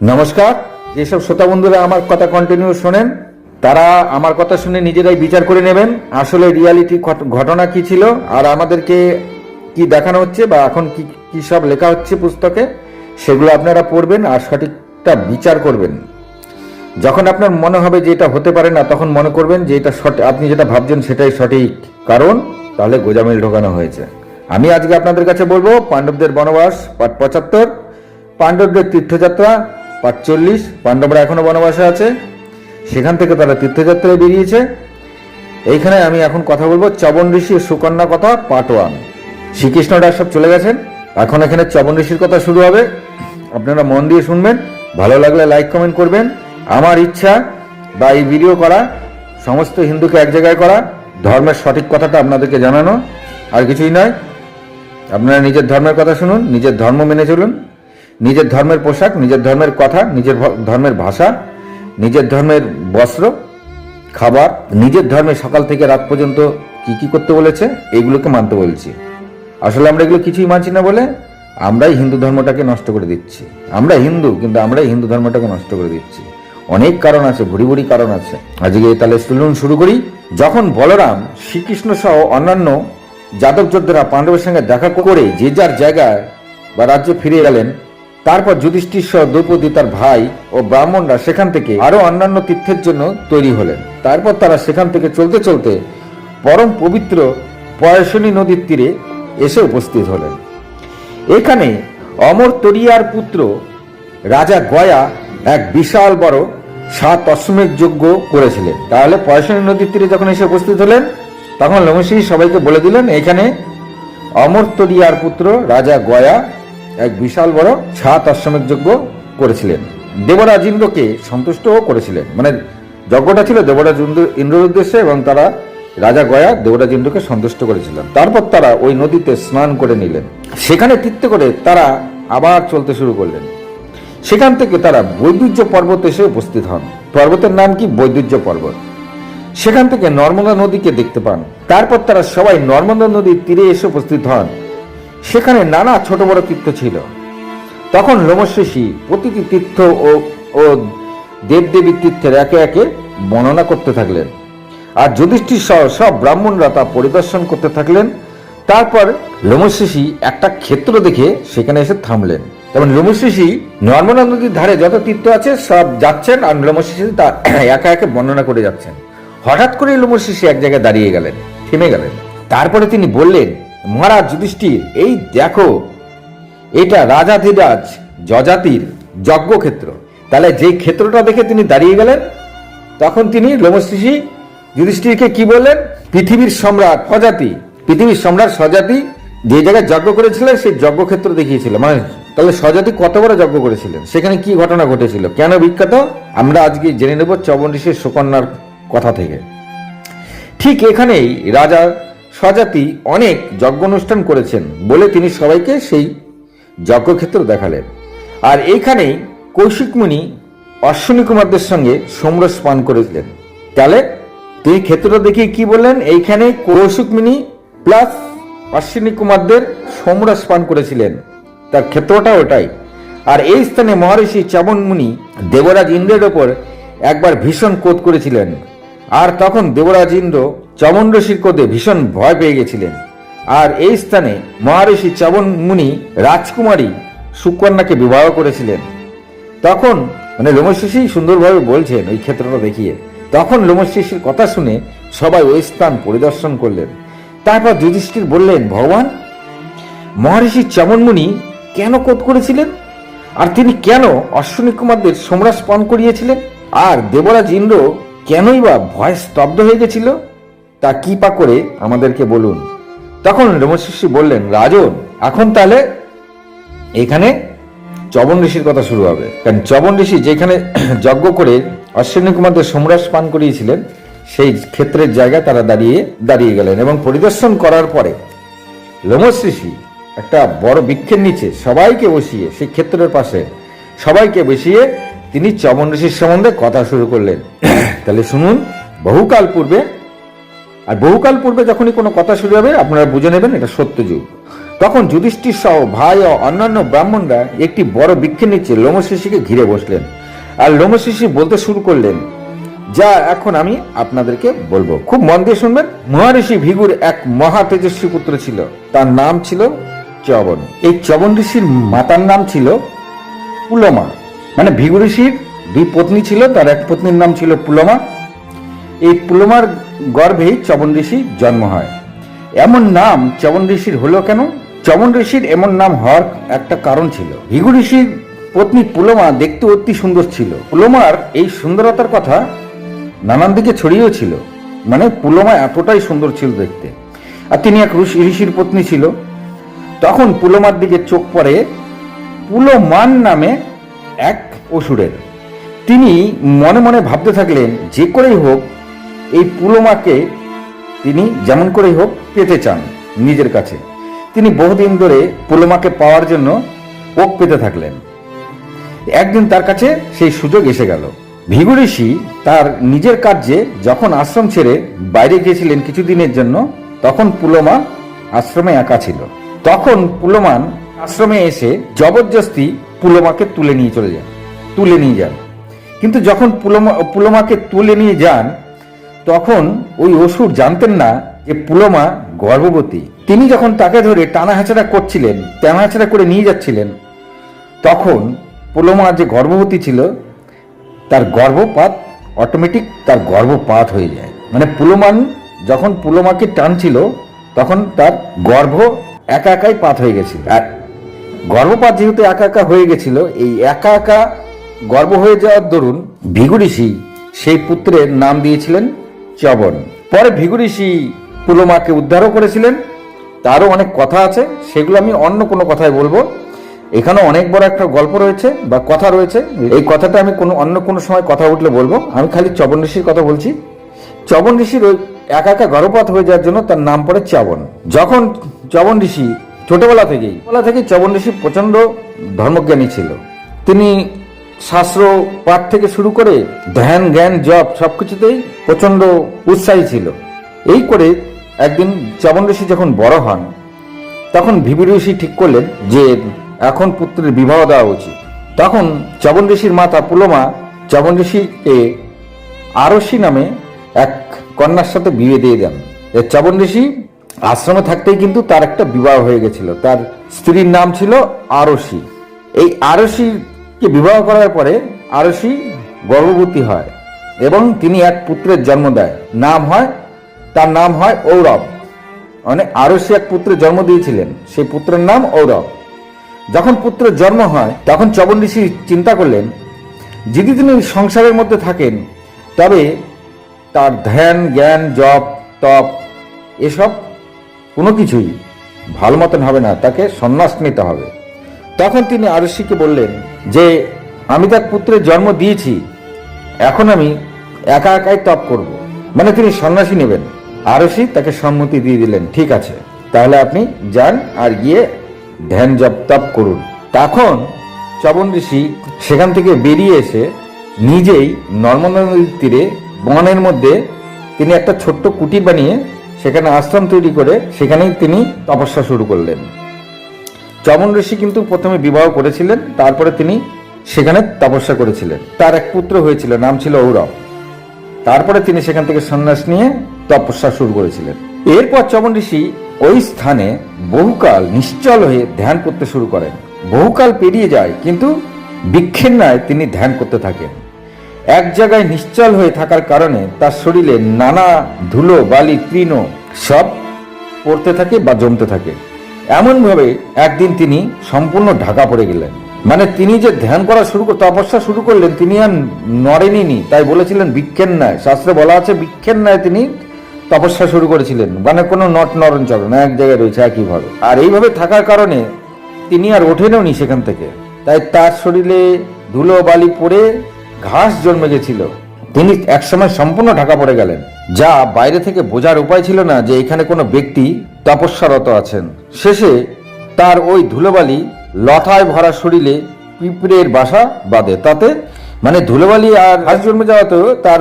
নমস্কার। যেসব শ্রোতা বন্ধুরা আমার কথা কন্টিনিউ শোনেন, তারা আমার কথা শুনে নিজেরাই বিচার করে নেবেন, আসলে রিয়ালিটি ঘটনা কি ছিল, আর আমাদেরকে কি দেখানো হচ্ছে বা এখন কি কি সব লেখা হচ্ছে পুস্তকে, সেগুলো আপনারা পড়বেন আর সঠিকটা বিচার করবেন। যখন আপনার মনে হবে যে এটা হতে পারে না, তখন মনে করবেন যে এটা সঠিক, আপনি যেটা ভাবছেন সেটাই সঠিক কারণ, তাহলে গোজামিল ঢোকানো হয়েছে। আমি আজকে আপনাদের কাছে বলব, পাণ্ডবদের বনবাস, পাঠ পঁচাত্তর, পাণ্ডবদের তীর্থযাত্রা পাঠ চল্লিশ পাণ্ডবরা এখনও বনবাসে আছে। সেখান থেকে তারা তীর্থযাত্রায় বেরিয়েছে। এইখানে আমি এখন কথা বলব চবন ঋষি সুকন্যা কথা পার্ট ওয়ান শ্রীকৃষ্ণরা সব চলে গেছেন। এখন এখানে চবন ঋষির কথা শুরু হবে। আপনারা মন দিয়ে শুনবেন, ভালো লাগলে লাইক কমেন্ট করবেন। আমার ইচ্ছা বা এই ভিডিও করা, সমস্ত হিন্দুকে এক জায়গায় করা, ধর্মের সঠিক কথাটা আপনাদেরকে জানানো, আর কিছুই নয়। আপনারা নিজের ধর্মের কথা শুনুন, নিজের ধর্ম মেনে চলুন। নিজের ধর্মের পোশাক, নিজের ধর্মের কথা, নিজের ধর্মের ভাষা, নিজের ধর্মের বস্ত্র, খাবার, নিজের ধর্মে সকাল থেকে রাত পর্যন্ত কি কি করতে বলেছে এইগুলোকে মানতে বলছি। আসলে আমরা এগুলো কিছুই মানছি না বলে আমরাই হিন্দু ধর্মটাকে নষ্ট করে দিচ্ছি। আমরা হিন্দু, কিন্তু আমরাই হিন্দু ধর্মটাকে নষ্ট করে দিচ্ছি। অনেক কারণ আছে, ভুড়ি ভুড়ি কারণ আছে। আজকে তাহলে চলুন শুরু করি। যখন বলরাম শ্রীকৃষ্ণ সহ অন্যান্য যাদব যোদ্ধারা পাণ্ডবের সঙ্গে দেখা করে যে যার জায়গায় বা রাজ্যে ফিরে গেলেন তারপর যুধিষ্ঠির সহ দ্রৌপদী তার ভাই ও ব্রাহ্মণরা সেখান থেকে আরও অন্যান্য তীর্থের জন্য তৈরি হলেন। তারপর তারা সেখান থেকে চলতে চলতে পরম পবিত্র পয়সনী নদীর তীরে এসে উপস্থিত হলেন। এখানে অমর তরিয়ার পুত্র রাজা গয়া এক বিশাল বড় সাত অশ্বমেধ যজ্ঞ করেছিলেন। তাহলে পয়সনী নদীর তীরে যখন এসে উপস্থিত হলেন, তখন লমসি সবাইকে বলে দিলেন, এখানে অমর তরিয়ার পুত্র রাজা গয়া এক বিশাল বড় সাত অশ্বমেধ যজ্ঞ করেছিলেন। দেবরাজ ইন্দ্রকে সন্তুষ্টও করেছিলেন। মানে যজ্ঞটা ছিল দেবরাজ ইন্দ্র- ইন্দ্রের উদ্দেশ্যে এবং তারা রাজা গয়া দেবরাজ ইন্দ্রকে সন্তুষ্ট করেছিলেন। তারপর তারা ওই নদীতে স্নান করে নিলেন। সেখানে তীর্থে করে তারা আবার চলতে শুরু করলেন। সেখান থেকে তারা বৈদুর্য পর্বত এসে উপস্থিত হন। পর্বতের নাম কি? বৈদুর্য পর্বত। সেখান থেকে নর্মদা নদীকে দেখতে পান। তারপর তারা সবাই নর্মদা নদীর তীরে এসে উপস্থিত হন। সেখানে নানা ছোট বড় তীর্থ ছিল। তখন লোমশেষী প্রতিটি তীর্থ ও ও দেবদেবীর তীর্থের একে একে বর্ণনা করতে থাকলেন। আর যুধিষ্ঠির সহ সব ব্রাহ্মণরা তা পরিদর্শন করতে থাকলেন। তারপর লোমশেষী একটা ক্ষেত্র দেখে সেখানে এসে থামলেন। যেমন লোমশেষী নর্মদা নদীর ধারে যত তীর্থ আছে সব যাচ্ছেন আর লোমশেষী তা একা একে বর্ণনা করে যাচ্ছেন। হঠাৎ করে লোমশেষী এক জায়গায় দাঁড়িয়ে গেলেন, থেমে গেলেন। তারপরে তিনি বললেন মহারাজ যুধিষ্ঠির, এই দেখো, এটা রাজাধিরাজ যজাতির যজ্ঞক্ষেত্র। তাহলে যেই ক্ষেত্রটা দেখে তিনি দাঁড়িয়ে গেলেন, তখন তিনি লোমশিষি যুধিষ্ঠিরকে কি বললেন? পৃথিবীর সম্রাট প্রজাতি পৃথিবীর সম্রাট স্বজাতি যে জায়গায় যজ্ঞ করেছিলেন, সেই যজ্ঞক্ষেত্র দেখিয়েছিল। মানে তাহলে স্বজাতি কত বড় যজ্ঞ করেছিলেন? সেখানে কি ঘটনা ঘটেছিল? কেন বিখ্যাত? আমরা আজকে জেনে নেব চবন ঋষির সুকন্যার কথা থেকে। ঠিক এখানেই রাজা স্বজাতি অনেক যজ্ঞ অনুষ্ঠান করেছেন বলে তিনি সবাইকে সেই যজ্ঞক্ষেত্র দেখালেন। আর এইখানেই কৌশিক মুনি অশ্বিনী কুমারদের সঙ্গে সমরস পান করেছিলেন। তাহলে তিনি ক্ষেত্রটা দেখিয়ে কি বললেন? এইখানে কৌশিক মুনি প্লাস অশ্বিনী কুমারদের সমরস পান করেছিলেন। তার ক্ষেত্রটা ওটাই। আর এই স্থানে মহর্ষি চাবন মুনি দেবরাজ ইন্দ্রের ওপর একবার ভীষণ কোধ করেছিলেন। আর তখন দেবরাজ ইন্দ্র চমন ঋষির কোদে ভীষণ ভয় পেয়ে গেছিলেন। আর এই স্থানে মহারিষি চবন মুনি রাজকুমারী সুকন্যাকে বিবাহ করেছিলেন। তখন মানে লোমশিষি সুন্দরভাবে বলছেন ওই ক্ষেত্রটা দেখিয়ে। তখন লোমশিষির কথা শুনে সবাই ওই স্থান পরিদর্শন করলেন। তারপর যুধিষ্ঠির বললেন, ভগবান মহর্ষি চমনমুনি কেন কোধ করেছিলেন? আর তিনি কেন অশ্বিনী কুমারদের সমরাস পান করিয়েছিলেন? আর দেবরাজ ইন্দ্র কেনই বা ভয় স্তব্ধ হয়ে গেছিল? তা কি পা করে আমাদেরকে বলুন। তখন রমশিষ্যি বললেন, রাজন, এখন তাহলে এখানে চবন ঋষির কথা শুরু হবে। কারণ চবন ঋষি যেখানে যজ্ঞ করে অশ্বিনী কুমারদের সমরাস পান করিয়েছিলেন, সেই ক্ষেত্রের জায়গায় তারা দাঁড়িয়ে দাঁড়িয়ে গেলেন এবং পরিদর্শন করার পরে লোমস ঋষি একটা বড় বৃক্ষের নিচে সবাইকে বসিয়ে, সেই ক্ষেত্রের পাশে সবাইকে বসিয়ে তিনি চমন ঋষির সম্বন্ধে কথা শুরু করলেন। তাহলে শুনুন, বহুকাল পূর্বে, আর বহুকাল পূর্বে যখনই কোনো কথা শুরু হবে, আপনারা বুঝে নেবেন এটা সত্য যুগ। তখন যুধিষ্ঠির সহ ভাই ও অন্যান্য ব্রাহ্মণরা একটি বড় বৃক্ষের নিচে লোমশিষিকে ঘিরে বসলেন। আর লোমশিষি বলতে শুরু করলেন, যা এখন আমি আপনাদেরকে বলব। খুব মন দিয়ে শুনবেন মহারিষি ভিগুর এক মহা তেজস্বী পুত্র ছিল। তার নাম ছিল চবন। এই চবন ঋষির মাতার নাম ছিল পুলমা। মানে ভিগু ঋষির দুই পত্নী ছিল, তার এক পত্নীর নাম ছিল পুলমা। এই পুলমার গর্ভেই চবন ঋষি জন্ম হয়। এমন নাম চবন ঋষির হলো কেন? চবন ঋষির এমন নাম হওয়ার একটা কারণ ছিল। ভিগু ঋষির পত্নী পুলমা দেখতে অতি সুন্দর ছিল। পুলমার এই সুন্দরতার কথা নানান দিকে ছড়িয়েও ছিল। মানে পুলমা এতটাই সুন্দর ছিল দেখতে। আর তিনি এক ঋষি- ঋষির পত্নী ছিল। তখন পুলমার দিকে চোখ পড়ে পুলমান নামে এক অসুরের। তিনি মনে মনে ভাবতে থাকলেন, যে করেই হোক, এই পুলমাকে তিনি যেমন করেই হোক পেতে চান নিজের কাছে। তিনি বহুদিন ধরে পুলমাকে পাওয়ার জন্য ওক পেতে থাকলেন। একদিন তার কাছে সেই সুযোগ এসে গেল। ভিগু ঋষি তার নিজের কার্যে যখন আশ্রম ছেড়ে বাইরে গিয়েছিলেন কিছুদিনের জন্য, তখন পুলমা আশ্রমে একা ছিল। তখন পুলমান আশ্রমে এসে জবরদস্তি পুলমাকে তুলে নিয়ে চলে যান তুলে নিয়ে যান। কিন্তু যখন পুলমা, পুলমাকে তুলে নিয়ে যান, তখন ওই অসুর জানতেন না যে পুলমা গর্ভবতী। তিনি যখন তাকে ধরে টানা হাঁচড়া করছিলেন টানা হাঁচড়া করে নিয়ে যাচ্ছিলেন, তখন পুলমা যে গর্ভবতী ছিল, তার গর্ভপাত অটোমেটিক তার গর্ভপাত হয়ে যায়। মানে পুলমান যখন পুলমাকে টানছিল, তখন তার গর্ভ একা একাই পাত হয়ে গেছিল। আর গর্ভপাত যেহেতু একা একা হয়ে গেছিল, এই একা একা গর্ভ হয়ে যাওয়ার দরুন ভিগু ঋষি সেই পুত্রের নাম দিয়েছিলেন চবন পরে ভিগু ঋষি পুলমাকে উদ্ধারও করেছিলেন। তারও অনেক কথা আছে, সেগুলো আমি অন্য কোনো কথায় বলব। এখানে অনেক বড় একটা গল্প রয়েছে বা কথা রয়েছে। এই কথাটা আমি কোনো অন্য কোনো সময় কথা উঠলে বলব। আমি খালি চবন ঋষির কথা বলছি। চবন ঋষির ওই একা একা গর্ভপাত হয়ে যাওয়ার জন্য তার নাম পড়ে চবন যখন চবন ঋষি ছোটবেলা থেকেই ছোটবেলা থেকেই চবন ঋষি প্রচণ্ড ধর্মজ্ঞানী ছিল। তিনি শাস্ত্র পাঠ থেকে শুরু করে ধ্যান, জ্ঞান, জপ সবকিছুতেই প্রচণ্ড উৎসাহী ছিল। এই করে একদিন চবন ঋষি যখন বড় হন, তখন ভিবি ঋষি ঠিক করলেন যে এখন পুত্রের বিবাহ দেওয়া উচিত। তখন চবন ঋষির মাতা পুলমা চবন ঋষিকে আরসি নামে এক কন্যার সাথে বিয়ে দিয়ে দেন। চবন ঋষি আশ্রমে থাকতেই কিন্তু তার একটা বিবাহ হয়ে গেছিল। তার স্ত্রীর নাম ছিল আরসি। এই আরসিকে বিবাহ করার পরে আরসি গর্ভবতী হয় এবং তিনি এক পুত্রের জন্ম দেয়। নাম হয়, তার নাম হয় ঔরব। মানে আরও সে এক পুত্রের জন্ম দিয়েছিলেন। সেই পুত্রের নাম ঔরব। যখন পুত্রের জন্ম হয়, তখন চবন ঋষি চিন্তা করলেন, যদি তিনি সংসারের মধ্যে থাকেন, তবে তার ধ্যান, জ্ঞান, জপ, তপ এসব কোনো কিছুই ভালো মতন হবে না, তাকে সন্ন্যাস নিতে হবে। তখন তিনি আরশিকে বললেন যে আমি তার পুত্রের জন্ম দিয়েছি, এখন আমি একা একাই তপ করব। মানে তিনি সন্ন্যাসী নেবেন। আরসি তাকে সম্মতি দিয়ে দিলেন, ঠিক আছে, তাহলে আপনি যান আর গিয়ে ধ্যান জপ তপ করুন। তখন চবন ঋষি সেখান থেকে বেরিয়ে এসে নিজেই নর্মদা নদীর তীরে বনের মধ্যে তিনি একটা ছোট্ট কুটির বানিয়ে সেখানে আশ্রম তৈরি করে সেখানেই তিনি তপস্যা শুরু করলেন। চমন ঋষি কিন্তু প্রথমে বিবাহ করেছিলেন, তারপরে তিনি সেখানে তপস্যা করেছিলেন। তার এক পুত্র হয়েছিল, নাম ছিল ঔরব। তারপরে তিনি সেখান থেকে সন্ন্যাস নিয়ে তপস্যা শুরু করেছিলেন। এরপর চমন ঋষি ওই স্থানে বহুকাল নিশ্চল হয়ে ধ্যান করতে শুরু করেন। বহুকাল পেরিয়ে যায়, কিন্তু বৃক্ষের ন্যায় তিনি ধ্যান করতে থাকেন। এক জায়গায় নিশ্চল হয়ে থাকার কারণে তার শরীরে নানা ধুলো, বালি, তৃণ সব পড়তে থাকে বা জমতে থাকে। এমনভাবে একদিন তিনি সম্পূর্ণ ঢাকা পড়ে গেলেন। মানে তিনি যে ধ্যান করা শুরু তপস্যা শুরু করলেন, তিনি আর নড়েনি তাই বলেছিলেন বৃক্ষের ন্যায়। শাস্ত্রে বলা আছে বৃক্ষের ন্যায় তিনি তপস্যা শুরু করেছিলেন। মানে কোনো নট নরণ চলে না এক জায়গায় রয়েছে একইভাবে আর এইভাবে থাকার কারণে তিনি আর ওঠেনও নি সেখান থেকে। তাই তার শরীরে ধুলো, বালি পড়ে ঘাস জন্মে গেছিল। তিনি একসময় সম্পূর্ণ ঢাকা পড়ে গেলেন। যা বাইরে থেকে বোঝার উপায় ছিল না যে এখানে কোনো ব্যক্তি তপস্যারত আছেন। শেষে তার ওই ধুলোবালি লতায় ভরা শরীরে পিঁপড়ের বাসা বাঁধে। তাতে মানে ধুলোবালি আর ঘাস জন্মে যাওয়াতে তার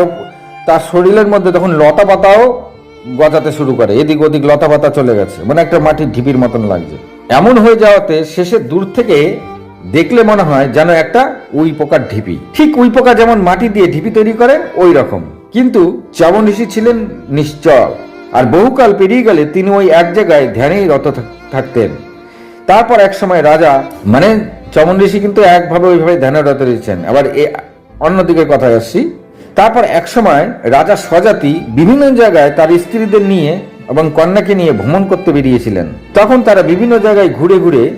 তার শরীরের মধ্যে তখন লতা পাতাও গজাতে শুরু করে। এদিক ওদিক লতা পাতা চলে গেছে। মানে একটা মাটির ঢিপির মতন লাগছে। এমন হয়ে যাওয়াতে শেষে দূর থেকে দেখলে মনে হয় যেন একটা উই পোকার ঢিপি। ঠিক উই পোকা যেমন মাটি দিয়ে ঢিপি তৈরি করে, ওই রকম। কিন্তু চবন ঋষি ছিলেন নিশ্চল। আর বহুকাল পেরিয়ে গেলে তিনি ওই এক জায়গায় ধ্যানেই রত থাকতেন। তারপর এক সময় রাজা মানে চমন ঋষি কিন্তু একভাবে ওইভাবে ধ্যানে রত রয়েছেন। আবার এ অন্যদিকে কথা আসছি। তারপর এক সময় রাজা স্বজাতি বিভিন্ন জায়গায় তার স্ত্রীদের নিয়ে এবং কন্যাকে নিয়ে ভ্রমণ করতে বেরিয়েছিলেন। তখন তারা বিভিন্ন জায়গায় ঘুরে ঘুরে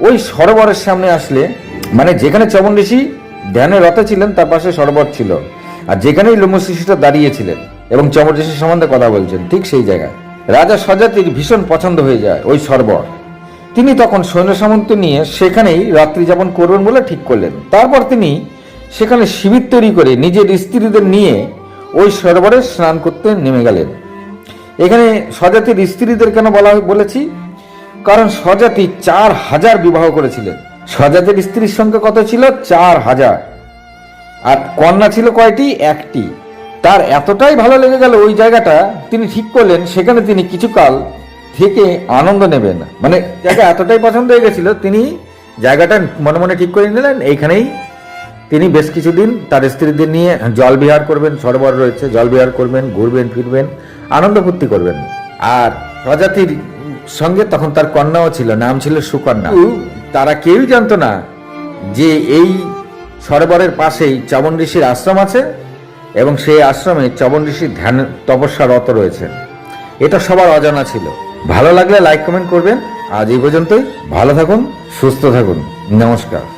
ওই সরোবরের সামনে আসলে মানে যেখানে চমন ঋষি ধ্যানে রত ছিলেন তার পাশে সরোবর ছিল। আর যেখানেই লোমস ঋষিটা দাঁড়িয়েছিলেন। এবং ঋষি সম্বন্ধে কথা বলছেন, ঠিক সেই জায়গায়। রাজা স্বজাতির ভীষণ পছন্দ হয়ে যায় ওই সরোবর। তিনি তখন সৈন্য সামন্ত নিয়ে সেখানেই রাত্রি যাপন করবেন বলে ঠিক করলেন। তারপর তিনি সেখানে শিবির তৈরি করে নিজের স্ত্রীদের নিয়ে ওই সরোবরে স্নান করতে নেমে গেলেন। এখানে স্বজাতির স্ত্রীদের কেন বলা বলেছি? কারণ স্বজাতি চার হাজার বিবাহ করেছিলেন। স্বজাতির স্ত্রীর সংখ্যা কত ছিল? চার হাজার। আর কন্যা ছিল কয়টি? একটি। তার এতটাই ভালো লেগে গেল ওই জায়গাটা তিনি ঠিক করলেন সেখানে তিনি কিছুকাল থেকে আনন্দ নেবেন। মানে জায়গা এতটাই পছন্দ হয়ে গেছিল তিনি জায়গাটা মনে মনে ঠিক করে নিলেন এইখানেই তিনি বেশ কিছুদিন তার স্ত্রীদের নিয়ে জল বিহার করবেন সরোবর রয়েছে জল বিহার করবেন ঘুরবেন ফিরবেন আনন্দ ফুর্তি করবেন। আর প্রজাতির সঙ্গে তখন তার কন্যাও ছিল নাম ছিল সুকন্যা। তারা কেউই জানতো না যে এই সরোবরের পাশেই চবন ঋষির আশ্রম আছে এবং সেই আশ্রমে চবন ঋষির ধ্যান তপস্যারত রয়েছেন। এটা সবার অজানা ছিল। ভালো লাগলে লাইক কমেন্ট করবেন। আজ এই পর্যন্তই। ভালো থাকুন, সুস্থ থাকুন। নমস্কার।